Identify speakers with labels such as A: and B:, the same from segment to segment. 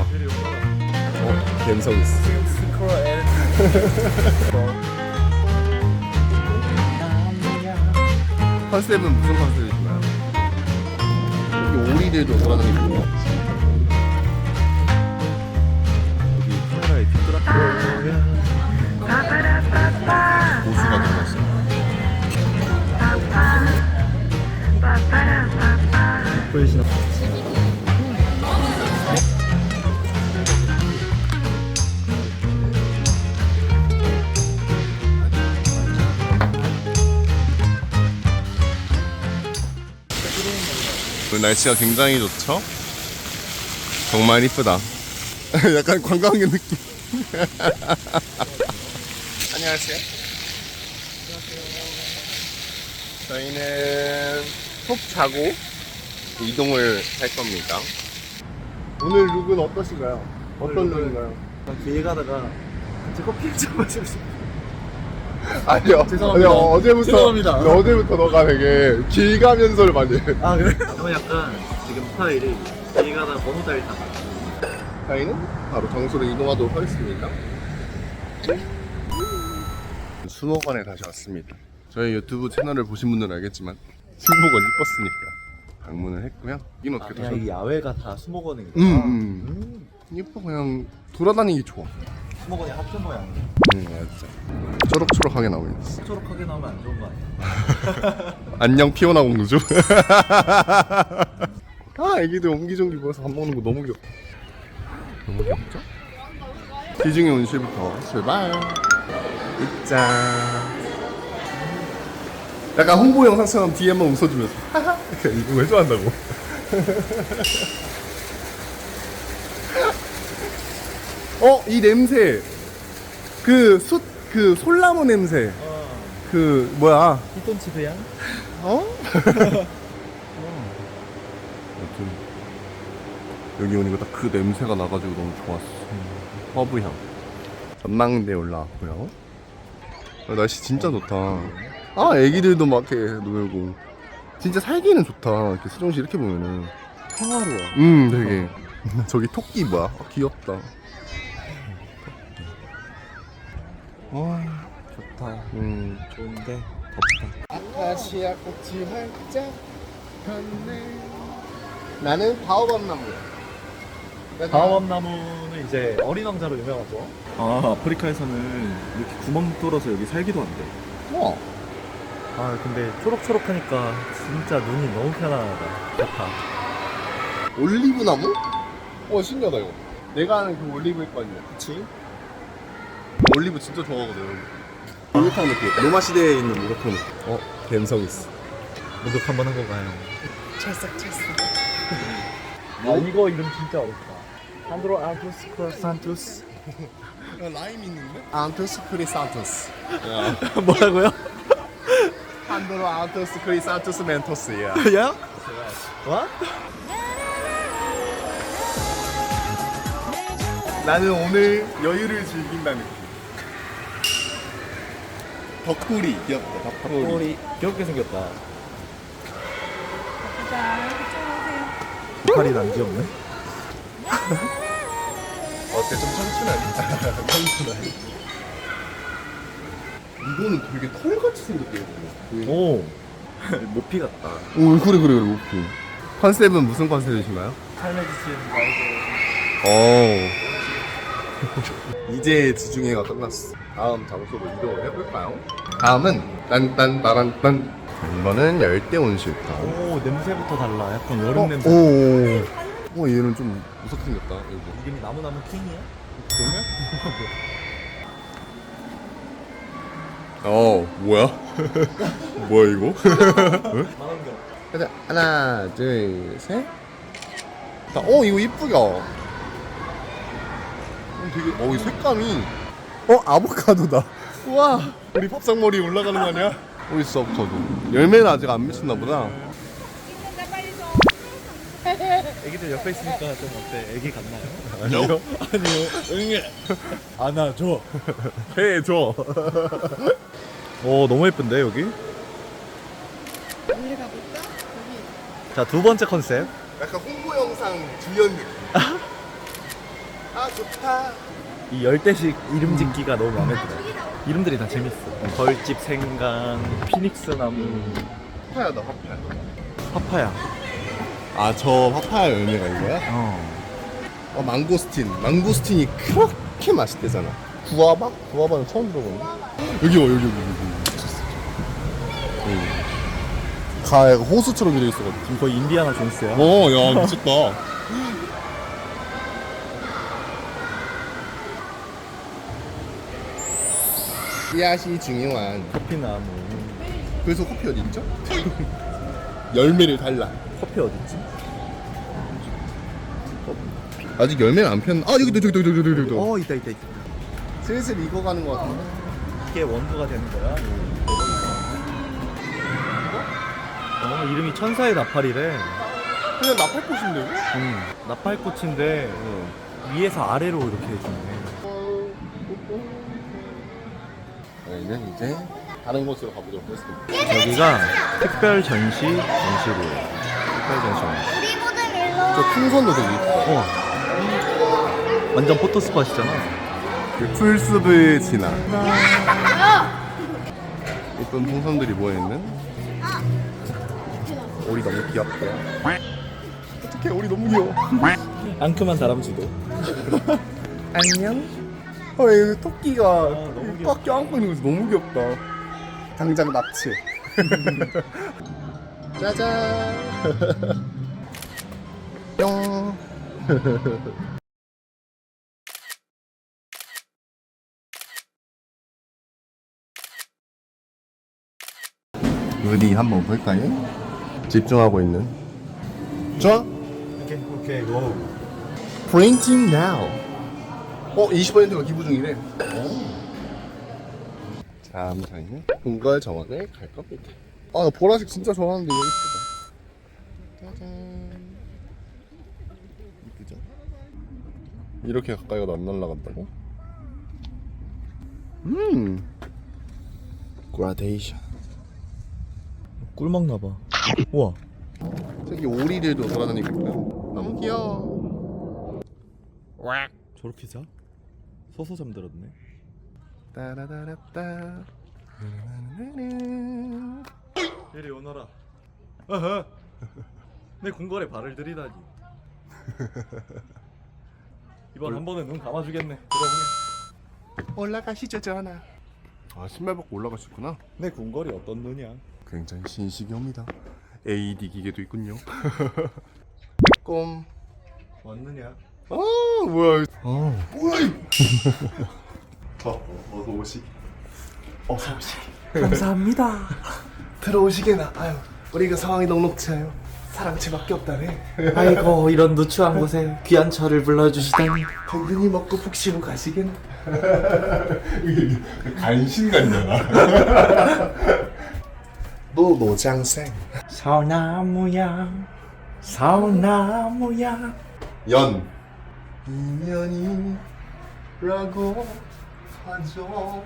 A: 어, 감성 있어. 컨셉은 무슨 컨셉이신가요? 여기 오리들도 돌아다니고 여기 카메라에 뒤돌아 고수가 들어갔어
B: 보이시나?
A: 오늘 날씨가 굉장히 좋죠? 정말 이쁘다 약간 관광객 느낌 안녕하세요 저희는 푹 자고 이동을 할 겁니다 오늘 룩은 어떠신가요? 어떤 룩인가요?
B: 길 가다가 같이 커피 한잔 마시고 싶어.
A: 아니요
B: 죄송합니다.
A: 아니요 어제부터
B: 죄송합니다.
A: 어제부터 너가 되게 길 가면서를 많이 해
B: 아 그래? 저는 약간 지금 스타일이 길 가다가 번호 따위 다.
A: 저희는 바로 장소로 이동하도록 하겠습니다. 수목원에 다시 왔습니다. 저희 유튜브 채널을 보신 분들은 알겠지만 수목원 이뻤으니까 방문을 했고요. 이는 어떻게
B: 그냥
A: 보셨
B: 이 야외가 다 수목원이구나.
A: 음, 음. 이뻐 그냥 돌아다니기 좋아.
B: 수목원이 하트 모양.
A: 응 맞아. 초록초록하게 나오고 있어.
B: 초록하게 나오면 안 좋은 거 아니야?
A: 안녕 피오나 공주. 아 애기들 옹기종기 모여서 밥 먹는 거 너무 귀엽다. 너무 귀엽죠? 기중의 온실부터 출발. 입장. 약간 홍보 영상처럼 뒤에만 웃어주면서 이거 왜 좋아한다고? 어 이 냄새 그 숯 그 솔나무 냄새
B: 어.
A: 그 뭐야
B: 피톤치 그 향?
A: 어? 아무튼 여기 오니까 딱 그 냄새가 나가지고 너무 좋았어. 허브향. 전망대 올라왔고요. 아, 날씨 진짜 좋다. 아, 애기들도 막 이렇게 놀고. 진짜 살기는 좋다. 이렇게 수정시 이렇게 보면은.
B: 평화로워.
A: 음, 되게. 저기 토끼 뭐야? 아, 귀엽다.
B: 와 좋다.
A: 음.
B: 좋은데 덥다.
A: 아카시아 꽃이 활짝 폈네. 나는 바오밤 나무야.
B: 바오밤 나무는 이제 어린 왕자로 유명하죠.
C: 아 아프리카에서는 이렇게 구멍 뚫어서 여기 살기도 한대
A: 우와.
B: 아 근데 초록초록하니까 진짜 눈이 너무 편안하다. 좋다.
A: 올리브 나무? 어 신기하다 이거. 내가 아는 그 올리브 일 거 아니야.
B: 그치?
A: 올리브 진짜 좋아하거든. 목욕탕 느낌. 로마 시대에 있는 목욕탕 느낌. 어 감성 있어.
B: 목욕 한번 하고 가요. 아 이거 이름 진짜 어렵다. 안드로 아투스 크로산투스.
A: 라임 있는데? 안토스 크리산토스. 야.
B: 뭐라고요?
A: 안드로 안토스 크리산토스 멘토스야.
B: 야? 와?
A: 나는 오늘 여유를 즐긴다는. 덕구리 귀엽다. 덕구리.
B: 머리 귀엽게 생겼다.
D: 자, 이쪽으로 오세요.
B: 팔이 안 귀엽네.
A: 어때 좀 청춘하니? 청춘하니. 이거는 되게 털같이 생겼대요. 오.
B: 오. 모피 같다.
A: 오 그래 그래 그래 오케이. 컨셉은 무슨 컨셉이신가요?
B: 삶의 지친 말고.
A: 오. 이제 지중해가 끝났어. 다음 장소로 이동을 해볼까요? 다음은 딴딴따란딴. 이거는 열대 온실탕.
B: 오 냄새부터 달라. 약간 여름
A: 어,
B: 냄새.
A: 오. 오 얘는 좀 무섭게 생겼다. 이거.
B: 이름이 나무나무 킹이야?
A: 어 뭐야? 뭐야 이거?
B: 만원경.
A: 가자 하나 둘 셋. 자, 어 이거 이쁘다. 어, 되게 어이 색감이. 어 아보카도다. 우와 우리 밥상머리 올라가는 거 아니야? 어디 있어 아보카도? 열매는 아직 안 미쳤나 보다.
B: 애기들 옆에 있으니까 좀 어때? 애기 같나요?
A: 아니요.
B: 아니요. 응애. 안아줘.
A: 해줘.
B: 오 너무 예쁜데 여기?
D: 올라가 볼까? 여기.
B: 자 두 번째 컨셉.
A: 약간 홍보 영상 주연 느낌. 아 좋다.
B: 이 열대식 이름 짓기가 너무 마음에 들어. 이름들이 다 재밌어. 벌집 생강, 피닉스 나무,
A: 파파야다 파파야.
B: 파파야.
A: 아 저 파파야 열매가 이거야?
B: 어.
A: 어 망고스틴. 망고스틴이 그렇게 맛있대잖아. 구아바? 구아바는 처음 들어보네. 여기 와 여기 여기 여기. 여기. 가에 호수처럼 이래 있어가지고.
B: 지금 거의 인디아나 존스야.
A: 어, 야 미쳤다. 씨앗이 중요한.
B: 커피 나무.
A: 그래서 커피 어디 있죠? 열매를 달라.
B: 커피 어딨지?
A: 아직 열매를 안 폈. 아 여기 도 저기 도 저기 도 저기 도.
B: 어, 있다, 있다, 있다.
A: 슬슬 익어가는 것 같은데.
B: 이게 원두가 되는 거야. 어, 이름이 천사의 나팔이래.
A: 그냥 나팔꽃인데.
B: 응. 나팔꽃인데 위에서 아래로 이렇게 해주네.
A: 저희는 이제 다른 곳으로 가보도록 하겠습니다.
B: 여기가 특별 전시 전시고요. 특별 전시.
D: 우리 모두 일로
A: 저 풍선도 되게 이뻐.
B: 어. 완전 포토 스팟이잖아.
A: 그 풀숲을 지나. 이쁜 풍선들이 모여있는. 오리 너무 귀엽다. 어떡해, 오리 너무 귀여워.
B: 앙큼한 다람쥐도.
A: 안녕. 어, 여기 토끼가
B: 귀엽다.
A: 꽉 껴안고 있는 거 너무 귀엽다. 당장 납치. 짜잔. 뿅. 어디 한번 볼까요? 집중하고 있는. 좋아?
B: 오케이, 오케이, 고.
A: Printing now. 어, 20%가 기부 중이래. 자, 그럼 저희는 궁궐 정원을 갈 겁니다. 아, 나 보라색 진짜 좋아하는데 이거 이쁘다. 짜잔. 이쁘죠? 이렇게 가까이 가도 안 날아간다고? 음. 그라데이션.
B: 꿀 먹나 봐. 우와.
A: 저기 오리들도 돌아다니고 있고요. 너무 귀여워.
B: 저렇게 자? 서서 잠들었네.
A: 따라다라따.
B: 이리 오너라. 어허. 내 궁궐에 발을 들이다니. 이번 한 번은 눈 감아주겠네. 들어보게.
A: 올라가시죠 전하. 아 신발 벗고 있구나.
B: 내 궁궐이 어떤 눈이야?
A: 굉장히 신식이 옵니다. AED 기계도 있군요. 꼼.
B: 왔느냐?
A: 아 뭐야? 아 뭐야? 이- 저 어서 오시. 어서 오시.
B: 감사합니다.
A: 들어오시게나. 아유 우리가 상황이 넉넉치아요. 사랑채밖에 없다네.
B: 아이고 이런 누추한 곳에 귀한 차를 불러주시다니.
A: 든든히 먹고 푹 쉬고 가시게나. 간신 같잖아. 너 노장생.
B: 사나무야, 사나무야.
A: 연 인연이라고 하죠.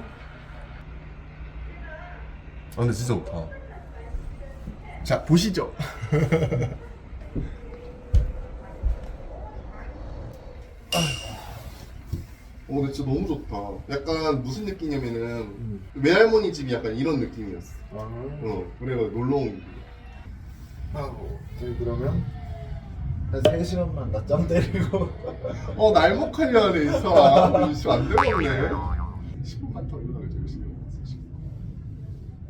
A: 아 근데 진짜 좋다. 자 보시죠. 어, 근데 진짜 너무 좋다. 약간 무슨 느낌이냐면은 외할머니 집이 약간 이런 느낌이었어. 어, 그래가 놀러 온 게.
B: 하고 저희 그러면 한 3시간만 낮잠 때리고
A: 어 날먹하려 돼 있어. 이씨 안 되겠네. 10분만 더 일어나게 될 수 있는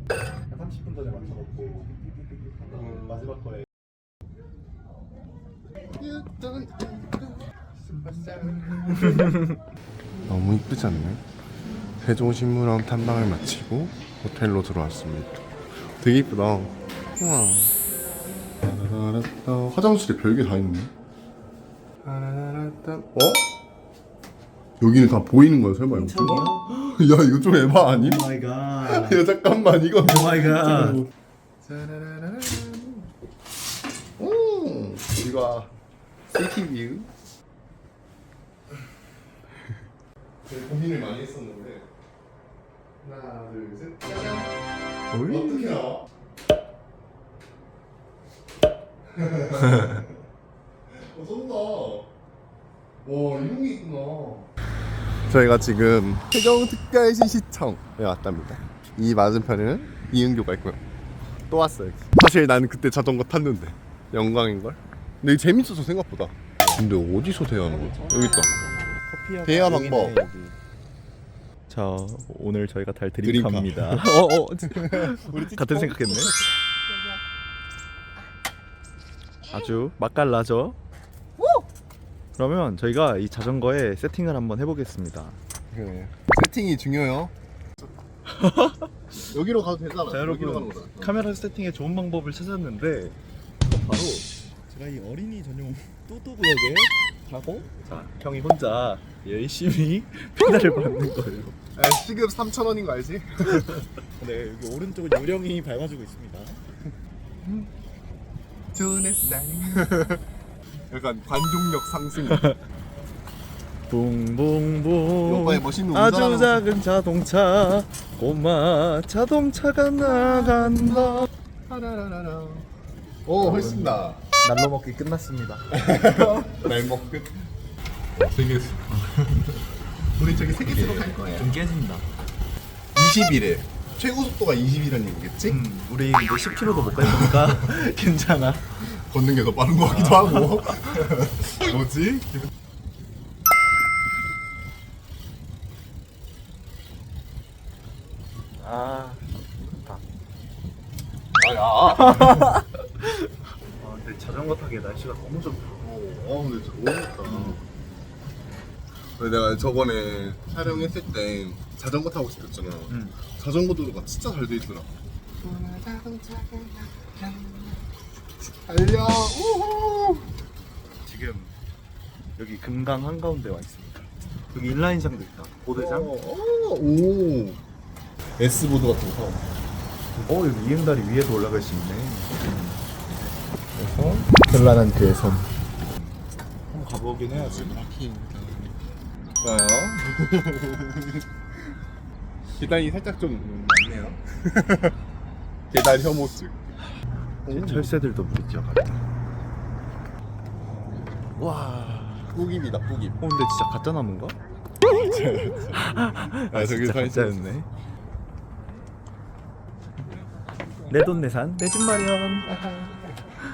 B: 30분 전에 맞춰놓고 마지막 거에
A: 너무 이쁘지 않나요? 세종신물원 탐방을 마치고 호텔로 들어왔습니다. 되게 이쁘다. 우와. 따라라라따. 화장실에 별게 다 있네. 어? 여기는 다 보이는 거야 설마 이거? 야 이거 좀 에바 아님?
B: 마이 갓.
A: 야 잠깐만 이거
B: 오 마이 갓.
A: 짜라라라라. 오, 우리가 시티 뷰. 되게 고민을 많이 했었는데 하나, 둘, 셋, 짜잔. 어떻게 나와? 어, 쏜다. 와 이런 게 있구나 저희가 지금 태경특별시 시청에 왔답니다 이 맞은편에는 이은교가 있고요 또 왔어요. 사실 나는 그때 자전거 탔는데 영광인걸 근데 재밌었어 생각보다 근데 어디서 대화하는 거지? 여기 있다 대화 방법
B: 자 오늘 저희가 달
A: 드림카.
B: 드림카입니다. 어어 같은 생각했네. 아주 맛깔나죠? 그러면 저희가 이 자전거에 세팅을 한번 해보겠습니다.
A: 그래. 세팅이 중요해요 여기로 가도 되잖아
B: 자
A: 여기로 가는
B: 여러분
A: 거잖아.
B: 카메라 세팅의 좋은 방법을 찾았는데 바로 제가 이 어린이 전용 또또 구역에 가고 자 형이 혼자 열심히 페달을 밟는 거예요.
A: 야, 시급 3,000원인 거 알지?
B: 네 여기 오른쪽은 요령이 밟아주고 있습니다.
A: 좋은 햇살 약간 관중력 상승
B: 붕붕붕
A: 오빠의 멋있는
B: 아주
A: 운전하는
B: 작은 자동차 꼬마 자동차가 나간다
A: 하라라라라. 오 훨씬 나.
B: 날로 먹기 끝났습니다
A: 날먹 끝. 세계수. 우리 저기 세계수로 갈 거야.
B: 좀 깨진다
A: 20일에 최고 속도가 20이라는 얘기겠지?
B: 음, 우리 이제 10km도 못 갈 거니까 괜찮아
A: 걷는 게 더 빠른 것 같기도 하고. 뭐지?
B: 아 좋다
A: 아야.
B: 아 타기에 날씨가 너무 좋다
A: 어, 근데 진짜 너무 좋다. 내가 저번에 촬영했을 때 자전거 타고 싶었잖아.
B: 응.
A: 자전거 도로가 진짜 잘 돼 있더라. 달려! 우후!
B: 지금 여기 금강 한가운데 와 있습니다 여기 인라인장도 있다 보드장
A: 어, 어, 오. S보드 같은 거 타고.
B: 어 여기 이응다리 위에도 올라갈 수 있네
A: 그래서 현란한 그의 섬.
B: 한번 가보긴 해야지
A: 좋아요. 계단이 살짝 좀 많네요. 계단 혐오증.
B: 철새들도 부딪혀 와
A: 꾸깁이다, 꾸깁.
B: 어 근데 진짜 가짜 나무인가?
A: 아, 저기
B: 진짜. 가짜였네 내 돈 내산 내 집 마련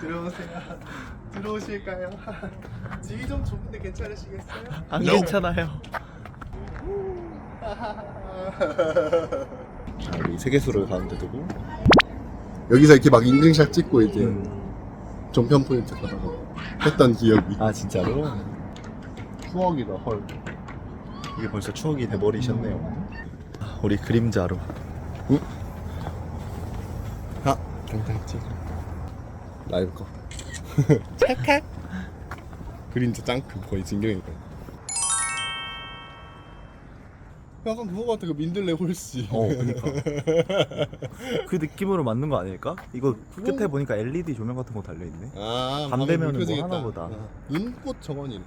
A: 들어오세요. 들어오실까요? 집이 좀 좁은데 괜찮으시겠어요?
B: 안 괜찮아요 우리 세계수를 가운데 두고
A: 여기서 이렇게 막 인증샷 찍고 이제
B: 음.
A: 종편 포인트 가다가 했던 기억이.
B: 아 진짜로?
A: 추억이다, 헐.
B: 이게 벌써 추억이 돼버리셨네요 아, 우리 그림자로
A: 아, 영상 찍. 라이브 거. 찰칵. 그림자 짱크 거의 진경이다. 약간 그거 같아 그 민들레 홀씨.
B: 어 그니까 그 느낌으로 맞는 거 아닐까? 이거 끝에 보니까 LED 조명 같은 거 달려있네
A: 아,
B: 밤 되면은 뭐
A: 펴지겠다.
B: 하나 보다.
A: 어. 눈꽃 정원이네.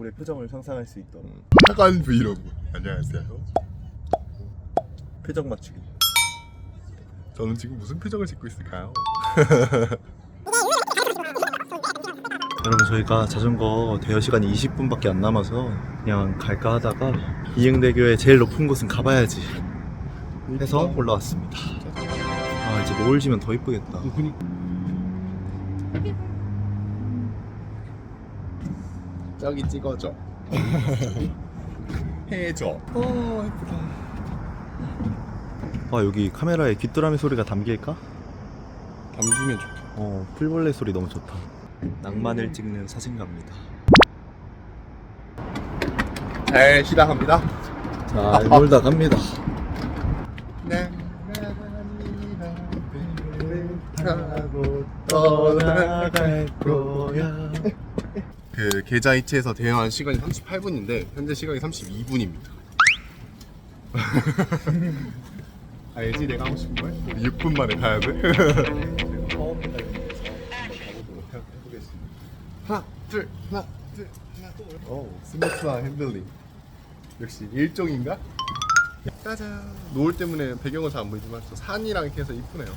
B: 우리의 표정을 상상할 수 있도록.
A: 하관 브이로그. 안녕하세요.
B: 표정 맞추기.
A: 저는 지금 무슨 표정을 짓고 있을까요?
B: 여러분 저희가 자전거 대여 시간이 20분밖에 안 남아서 그냥 갈까 하다가 이응대교의 제일 높은 곳은 가봐야지 해서 올라왔습니다. 아 이제 노을 지면 더 이쁘겠다
A: 저기 찍어줘. 해줘. 어 예쁘다.
B: 아 여기 카메라에 귀뚜라미 소리가 담길까?
A: 담기면 좋겠다.
B: 어 풀벌레 소리 너무 좋다 낭만을 찍는 사진가입니다
A: 잘 시작합니다.
B: 자 놀다 갑니다
A: 그 계좌 이체에서 대여한 시간이 38분인데 현재 시각이 32분입니다. 알지 내가 하고 싶은 걸? 6분 만에 가야 돼. 하나 둘 하나 둘 하나 오 스무스한 핸들링 역시 일종인가? 짜잔 노을 때문에 배경은 잘 안 보이지만 저 산이랑 이렇게 해서 이쁘네요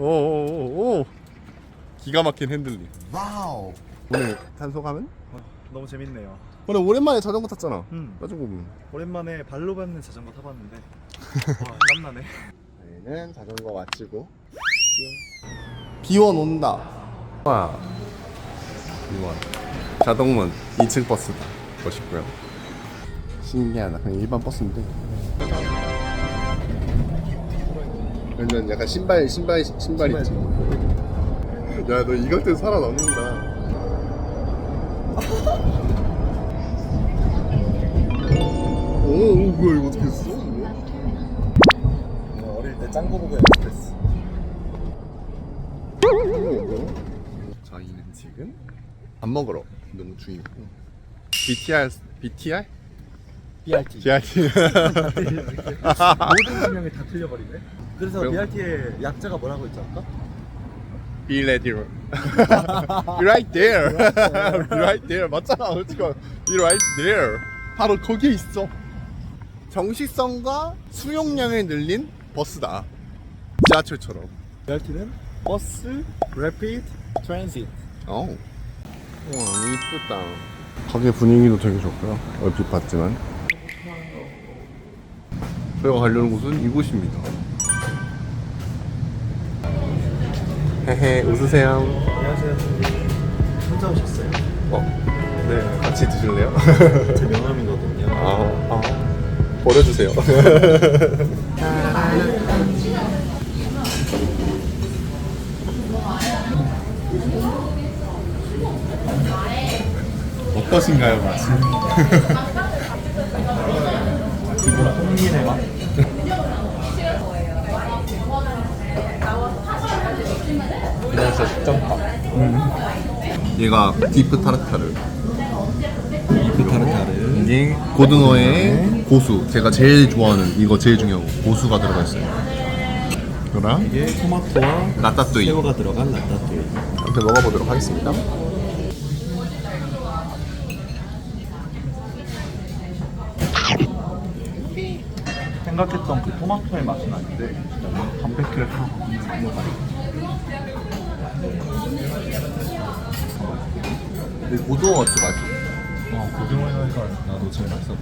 A: 오오오 기가 막힌 핸들링. 와우. 오늘 탄 소감은?
B: 너무 재밌네요.
A: 오늘 오랜만에 자전거 탔잖아.
B: 음.
A: 따지고 보면.
B: 오랜만에 발로 밟는 자전거 타봤는데. 와 땀나네.
A: 저희는 자전거 마치고 비원 온다. 와. 비원 자동문 2층 버스다 멋있고요. 신기하다. 그냥 일반 버스인데 완전 약간 신발 신발 신발 있지 야 너 이것 때문에 살아남는다 오, 오 뭐야 이거 어떻게 했어? 이거?
B: 어릴 때 짱구 보고 연습했어.
A: 저희는 지금 밥 먹으러 이동 중이고 BTR BTR
B: BRT.
A: BRT
B: 모든 설명이 다 틀려버리네. 그래서
A: 그럼-
B: BRT의 약자가 뭐라고 했지 아까?
A: Be ready. Be right there. Be right there. 맞잖아. 어떻게 Be right there. 바로 거기에 있어. 정식성과 수용량을 늘린 버스다. 지하철처럼.
B: BRT는 버스, 래피드, 트랜sit.
A: 어. 와, 이쁘다. 가게 분위기도 되게 좋고요. 얼핏 봤지만. 저희가 가려는 곳은 이곳입니다. 헤헤, 웃으세요.
B: 안녕하세요. 혼자 오셨어요?
A: 어, 네, 같이 드실래요?
B: 제 명함이거든요.
A: 아, 아, 버려주세요. 어떠신가요, 맛이?
B: 홍민의 맛.
A: 그래서 식전파. 얘가 디프 타르타르.
B: 비프 타르타르.
A: 이게 고등어의 고수. 제가 제일 좋아하는 이거 제일 중요한 거. 고수가 들어가 있어요. 그랑
B: 이게 토마토와
A: 라따뚜이.
B: 새우가 들어간 라따뚜이.
A: 한번 먹어보도록 하겠습니다.
B: 생각했던 그 토마토의 맛은 아닌데 너무 담백해서 너무 맛있 어.
A: 근데 고등어가 진짜 맛있어.
B: 와 고등어회가 나도 제일 맛있었던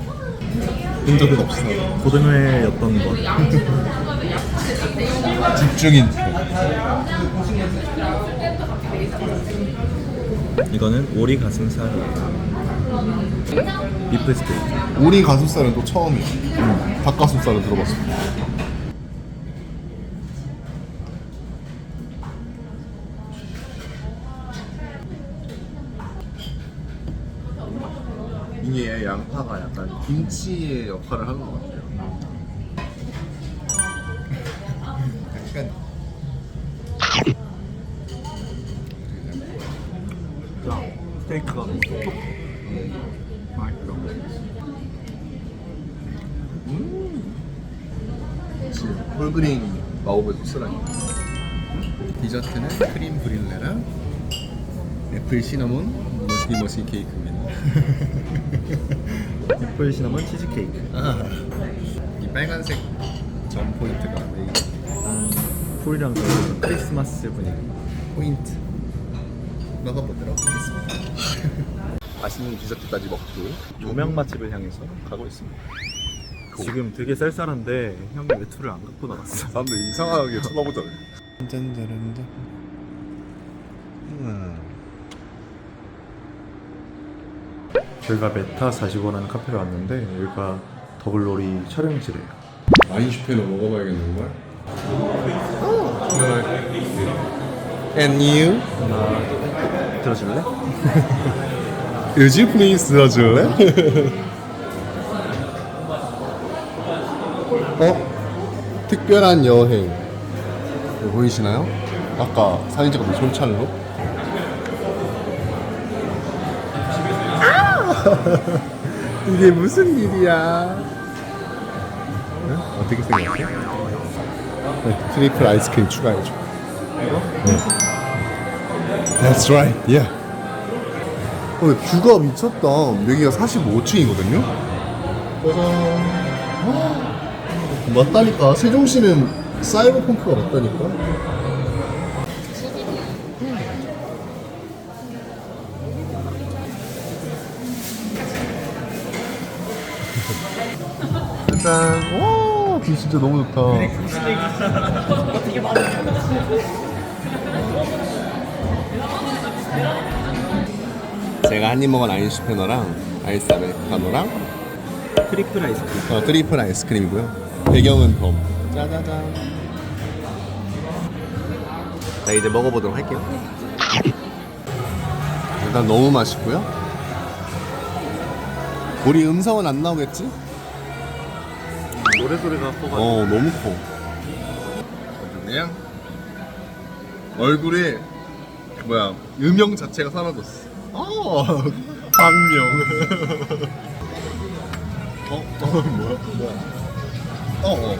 A: 본 적은 없어.
B: 고등어회였던 것.
A: 집중인.
B: 이거는 오리 가슴살이에요. 비프 스테이크.
A: 오리 가슴살은 또 처음이야. 닭가슴살은 들어봤어. 양파가 약간 김치의 역할을 하는 것 같아요. 약간
B: 자, 스테이크가 너무 톡톡. 맛있어.
A: 그치. 홀그레인 마법의 소스라니. 디저트는 크림 브릴레랑 애플 시나몬 머시기 머시기 케이크입니다.
B: 애플 시나몬 치즈케이크.
A: 이 빨간색 점 포인트가 메인
B: 아, 풀이랑 그 크리스마스 분위기.
A: 포인트. 먹어보도록 하겠습니다. 맛있는 디저트까지 먹고
B: 조명 맛집을 향해서 가고 있습니다. 지금 되게 쌀쌀한데 형이 외투를 안 갖고 나갔어.
A: 사람들 이상하게 쳐다보잖아요. 짠짠짠짠.
B: 저희가 메타 45라는 카페를 왔는데 여기가 더블로리 촬영지래요.
A: 아인슈페너 먹어봐야겠는 걸. And you?
B: 하나 들어줄래?
A: Would you please 들어줄래? 어? 특별한 여행. 이거 보이시나요? 아까 사진 찍었던 손찰로. 이게 무슨 일이야? 어떻게 생각해? 네, 트리플 아이스크림 추가해줘.
B: 이거?
A: That's right. Yeah. 어, 뷰가 미쳤다. 여기가 45층이거든요. 짜잔. 맞다니까 세종시는 사이버펑크가 맞다니까 짠! 와, 뷰 진짜 너무 좋다. 제가 한 입 먹은 아이스 패너랑 아이스 아메리카노랑
C: 트리플 아이스크림.
A: 어, 트리플 아이스크림이고요. 배경은 범. 짜자잔. 자 이제 먹어보도록 할게요. 일단 너무 맛있고요. 우리 음성은 안 나오겠지?
B: 노래 소리가 커가지고
A: 어 너무 커. 그냥 얼굴에 뭐야 음영 자체가 사라졌어. 어 박명. 어, 어 뭐야 뭐야. 어 어.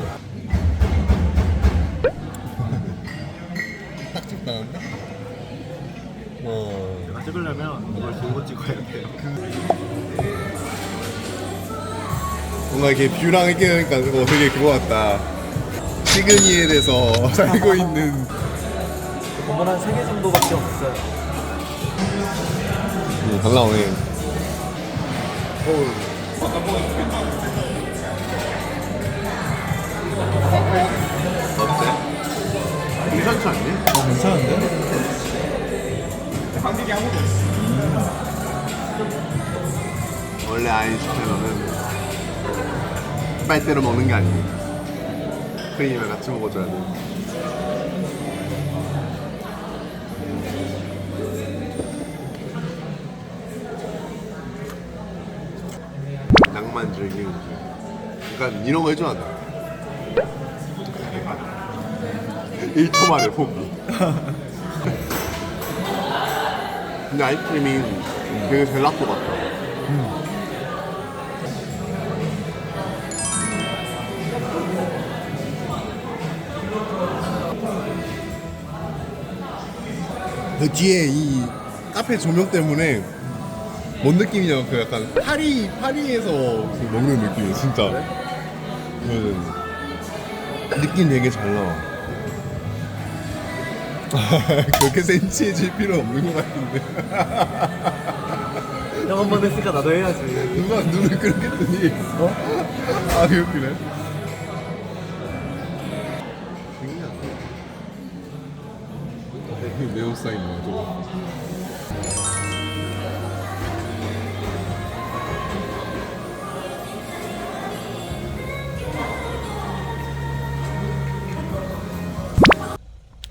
A: 딱 적당한데? 어.
B: 제가 찍으려면 이걸 들고 찍어야 돼요
A: 뭔가 이렇게 뷰랑 이렇게 하니까 어, 되게 그거 같다. 시그니엘에서 살고 있는
B: 건물 한 3개 정도밖에 없어요
A: 응, 잘 나오네. 어때? 괜찮지 않니?
B: 어, 괜찮은데?
A: 원래 아인슈타인은 빨대로 먹는 게 아니고 크림이랑 같이 먹어줘야 돼. 낭만 즐기는 그러니까 이런 거 해줘야 돼. 1초 만에 포기. 근데 아이스크림이 되게 젤라또 같다. 그 뒤에 이 카페 조명 때문에 뭔 느낌이냐 그 약간 파리 파리에서 그 먹는 느낌이야 진짜. 그 느낌 되게 잘 나와. 그렇게 센치해질 필요 없는 것 같은데.
B: 형 한 번 했으니까 나도 해야지
A: 누가 눈을 그렇게 뜨니? 어? 아 그렇구나. 신기하 사인 뭐야?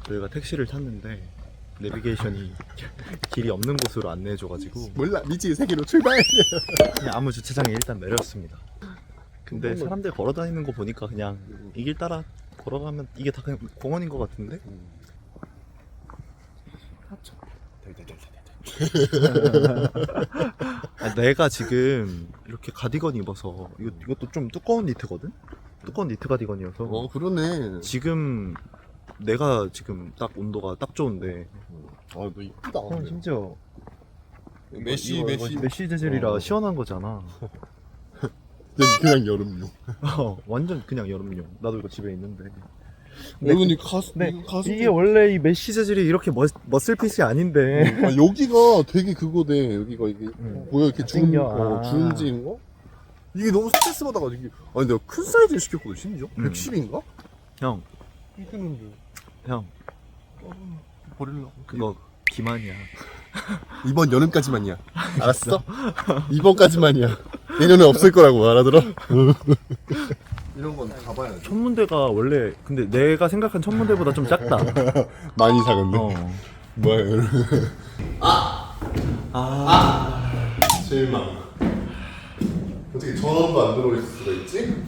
B: 저희가 택시를 탔는데 내비게이션이 길이 없는 곳으로 안내해줘가지고
A: 몰라 미지 세계로 출발.
B: 그냥 아무 주차장에 일단 내렸습니다. 근데 사람들 걸어 다니는 거 보니까 그냥 이 길 따라 걸어가면 이게 다 그냥 공원인 것 같은데? 아, 내가 지금 이렇게 가디건 입어서 이거, 이것도 좀 두꺼운 니트거든? 두꺼운 니트 가디건이어서
A: 어 그러네.
B: 지금 내가 지금 딱 온도가 딱 좋은데
A: 아너 이쁘다.
B: 형 심지어
A: 메시
B: 이거- 이거
A: 메시.
B: 메시 재질이라
A: 어.
B: 시원한 거잖아
A: 그냥 여름용.
B: 어, 완전 그냥 여름용 나도 이거 집에 있는데
A: 여러분 이 가수
B: 네,
A: 이거 가수
B: 이게 원래 이 메쉬 재질이 이렇게 멋, 머슬핏이 아닌데
A: 아, 여기가 되게 그거네. 여기가 이게
B: 음.
A: 보여 이렇게 주름. 어,
B: 아.
A: 주름지는 거? 이게 너무 스트레스 받아가지고 이게 아니 내가 큰 사이즈를 시켰거든 심지어
B: 음.
A: 110인가?
B: 형,
A: 이거는
B: 뭐형
A: 버릴라.
B: 그거 기만이야
A: 이번 여름까지만이야. 알았어? 이번까지만이야. 내년에 없을 거라고 알아들어? 이런 건 가봐야지.
B: 천문대가 원래 근데 내가 생각한 천문대보다 좀 작다
A: 많이 작은데?
B: 어.
A: 뭐야 여러분?
B: 아,
A: 실망. 어떻게 전원도 안 들어올 수가 있지?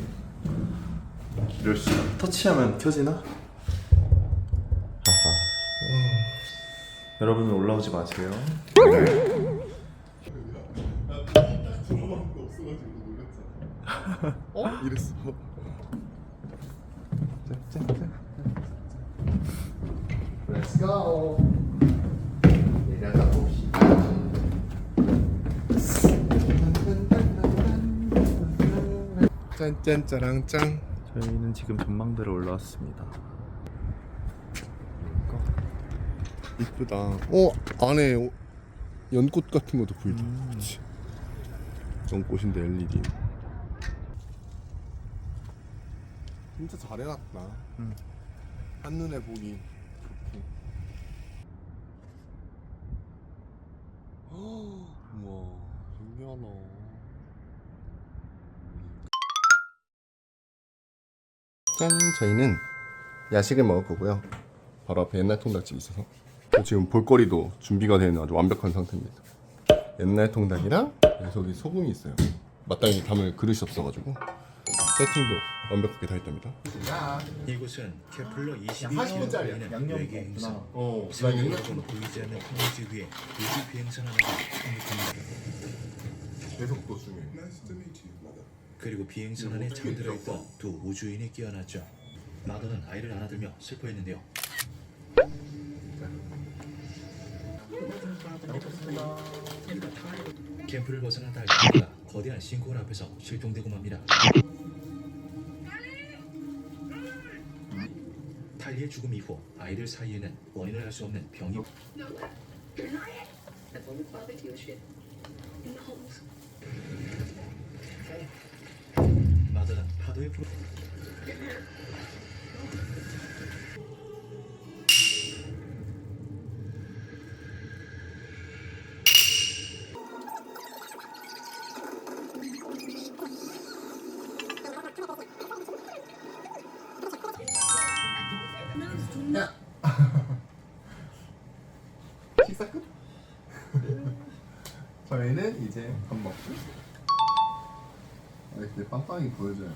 A: 이럴 수가.
B: 터치하면 켜지나? 여러분은 올라오지 마세요
A: 어? 이랬어. Let's go. 내려가 봅시다. 짠짠짜랑짱.
B: 저희는 지금 전망대로 올라왔습니다.
A: 이쁘다. 어 안에 오- 연꽃 같은 것도 보이다. 그치. 연꽃인데 LED 진짜 잘 해놨다.
B: 응.
A: 한눈에 보기 좋게 우와 신기하다. 짠 저희는 야식을 먹을 거고요. 바로 앞에 옛날 통닭집이 있어서. 지금 볼거리도 준비가 되는 아주 완벽한 상태입니다. 옛날 통닭이랑 여기 소금이 있어요. 마땅히 담을 그릇이 없어가지고 세팅도 완벽하게 다 있답니다
E: 이곳은 케플러 22
A: 40 분짜리야.
E: 기념
B: 양념
E: 외계 행성
A: 어, 나 옛날
E: 조금 보이지 않는 평지 위에 우주 비행선 하나가 착륙합니다.
A: 계속 또 중요해
E: 그리고 비행선 안에 잠들어 있던 두 우주인이 깨어났죠. 마더는 아이를 안아들며 슬퍼했는데요. 캠프를 벗어난 달리가 거대한 싱크홀 앞에서 실종되고 맙니다. 탈리의 죽음 이후 아이들 사이에는 원인을 알 수 없는 병이. 마더는 파도에
A: 불식 이제 밥 먹고 아, 근데 빵빵이 보여줘요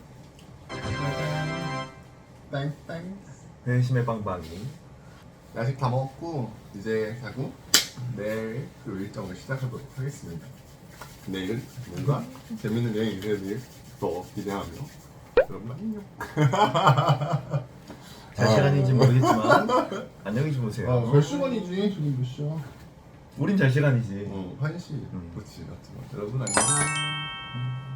A: 땡땡
B: 배심의 빵빵이.
A: 야식 다 먹었고 이제 자고 내일 그 일정을 시작하도록 하겠습니다 내일은 뭔가 재밌는 여행이 있어야 더 기대하며 그럼 안녕
B: 잘 시간인지 모르겠지만 안녕히 주무세요.
A: 아, 몇 시간이지? 지금 몇 시야?
B: 우린 잘 시간이지.
A: 어, 1시
B: 음.
A: 그렇지 맞지 맞지 여러분 안녕